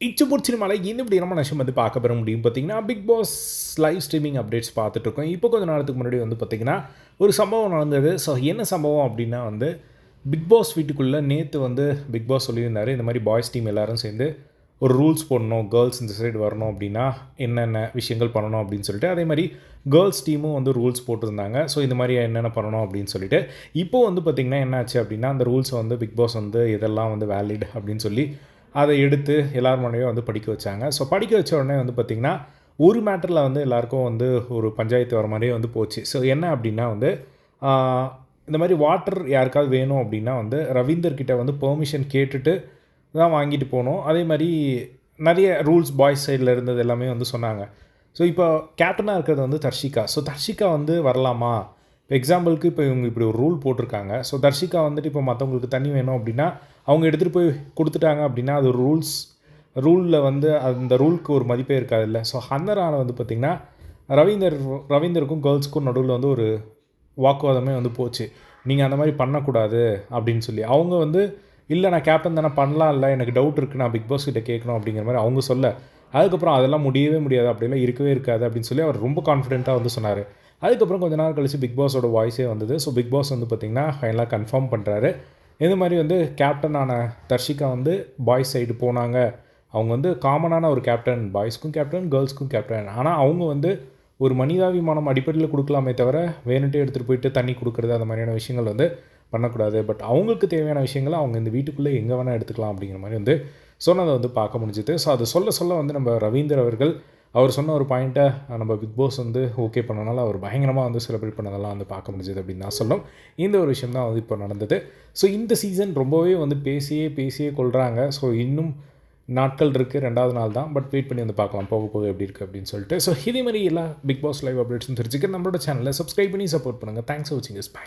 இச்சபூர் சினிமாவில் இந்த இப்படி நம்ம நஷ்டம் வந்து பார்க்க பெற முடியும் பார்த்தீங்கன்னா Bigg Boss live streaming updates பார்த்துட்டு இருக்கோம் இப்போ கொஞ்ச நேரத்துக்கு முன்னாடி வந்து பார்த்தீங்கன்னா ஒரு சம்பவம் நடந்தது. ஸோ என்ன சம்பவம் அப்படின்னா வந்து பிக் பாஸ் வீட்டுக்குள்ளே நேற்று வந்து பிக் பாஸ் சொல்லியிருந்தார் இந்த மாதிரி பாய்ஸ் டீம் எல்லாரும் சேர்ந்து ஒரு ரூல்ஸ் போடணும் கேர்ள்ஸ் இந்த சைடு வரணும் அப்படின்னா என்னென்ன விஷயங்கள் பண்ணணும் அப்படின்னு சொல்லிட்டு அதே மாதிரி கேர்ள்ஸ் டீமும் வந்து ரூல்ஸ் போட்டிருந்தாங்க. ஸோ இந்த மாதிரி என்னென்ன பண்ணணும் அப்படின்னு சொல்லிட்டு இப்போ வந்து பார்த்திங்கன்னா என்னாச்சு அப்படின்னா அந்த ரூல்ஸை வந்து பிக் பாஸ் வந்து இதெல்லாம் வந்து வேலிட் அப்படின்னு சொல்லி அதை எடுத்து எல்லார் முன்னையும் வந்து படிக்க வச்சாங்க. ஸோ படிக்க வச்ச உடனே வந்து பார்த்திங்கன்னா ஒரு மேட்டரில் வந்து எல்லாருக்கும் வந்து ஒரு பஞ்சாயத்து வர மாதிரியே வந்து போச்சு. ஸோ என்ன அப்படின்னா வந்து இந்த மாதிரி வாட்டர் யாருக்காவது வேணும் அப்படின்னா வந்து ரவீந்தர் கிட்ட வந்து பெர்மிஷன் கேட்டுட்டு தான் வாங்கிட்டு போனோம். அதே மாதிரி நிறைய ரூல்ஸ் பாய்ஸ் சைடில் இருந்தது எல்லாமே வந்து சொன்னாங்க. ஸோ இப்போ கேப்டனாக இருக்கிறது வந்து தர்ஷிகா. ஸோ தர்ஷிகா வந்து வரலாமா? இப்போ எக்ஸாம்பிளுக்கு இப்போ இவங்க இப்படி ஒரு ரூல் போட்டிருக்காங்க. ஸோ தர்ஷிகா வந்துட்டு இப்போ மற்றவங்களுக்கு தண்ணி வேணும் அப்படின்னா அவங்க எடுத்துகிட்டு போய் கொடுத்துட்டாங்க அப்படின்னா அது ரூல்ஸ் ரூலில் வந்து அந்த ரூலுக்கு ஒரு மதிப்பே இருக்காதுல்ல. ஸோ ஹன்னரான வந்து பார்த்திங்கன்னா ரவீந்தர் ரவீந்தருக்கும் கேர்ள்ஸ்க்கும் நடுவில் வந்து ஒரு வாக்குவாதமே வந்து போச்சு. நீங்கள் அந்த மாதிரி பண்ணக்கூடாது அப்படின்னு சொல்லி. அவங்க வந்து இல்லை நான் கேப்டன் தானே பண்ணலாம் இல்லை. எனக்கு டவுட் இருக்குது நான் பிக் பாஸ் கிட்டே கேட்கணும் அப்படிங்கிற மாதிரி அவங்க சொல்ல. அதுக்கப்புறம் அதெல்லாம் முடியவே முடியாது அப்படிலாம் இருக்கவே இருக்காது அப்படின்னு சொல்லி அவர் ரொம்ப கான்ஃபிடென்ட்டாக வந்து சொன்னார். அதுக்கப்புறம் கொஞ்ச நாள் கழிச்சு பிக் பாஸோட வாய்ஸே வந்தது. ஸோ பிக் பாஸ் வந்து பார்த்திங்கன்னா ஃபைனலாக கன்ஃபார்ம் பண்ணுறாரு இந்த மாதிரி வந்து கேப்டனான தர்ஷிகா வந்து பாய்ஸ் சைடு போனாங்க. அவங்க வந்து காமனான ஒரு கேப்டன் பாய்ஸ்க்கும் கேப்டன் கேர்ள்ஸ்க்கும் கேப்டன் ஆனால் அவங்க வந்து ஒரு மனிதாபிமானம் அடிப்படையில் கொடுக்கலாமே தவிர வேணுட்டே எடுத்துகிட்டு போயிட்டு தண்ணி கொடுக்குறது அந்த மாதிரியான விஷயங்கள் வந்து பண்ணக்கூடாது. பட் அவங்களுக்கு தேவையான விஷயங்களை அவங்க இந்த வீட்டுக்குள்ளே எங்கே வேணால் எடுத்துக்கலாம் அப்படிங்கிற மாதிரி வந்து சொன்னதை வந்து பார்க்க முடிஞ்சுது. ஸோ அதை சொல்ல சொல்ல வந்து நம்ம ரவீந்தர் அவர்கள் அவர் சொன்ன ஒரு பாயிண்ட்டை நம்ம பிக் பாஸ் வந்து ஓகே பண்ணனால அவர் பயங்கரமாக வந்து செலிப்ரேட் பண்ணதெல்லாம் வந்து பார்க்க முடிஞ்சது அப்படின்னு நான் சொல்லும் இந்த ஒரு விஷயம் தான் வந்து இப்போ நடந்தது. ஸோ இந்த சீசன் ரொம்பவே வந்து பேசியே பேசியே கொள்கிறாங்க ஸோ இன்னும் நாட்கள் இருக்குது ரெண்டாவது நாள் தான். பட் வெயிட் பண்ணி வந்து பார்க்கலாம் போக போக எப்படி இருக்குது அப்படின்னு சொல்லிட்டு. ஸோ இதே மாதிரி எல்லா பிக் பாஸ் லைவ் அப்டேட்ஸும் தெரிஞ்சுக்க நம்மளோட சேனலை சப்ஸ்கிரைப் பண்ணி சப்போர்ட் பண்ணுங்கள் தேங்க்ஸ் ஃபார் வாட்சிங் இஸ் பை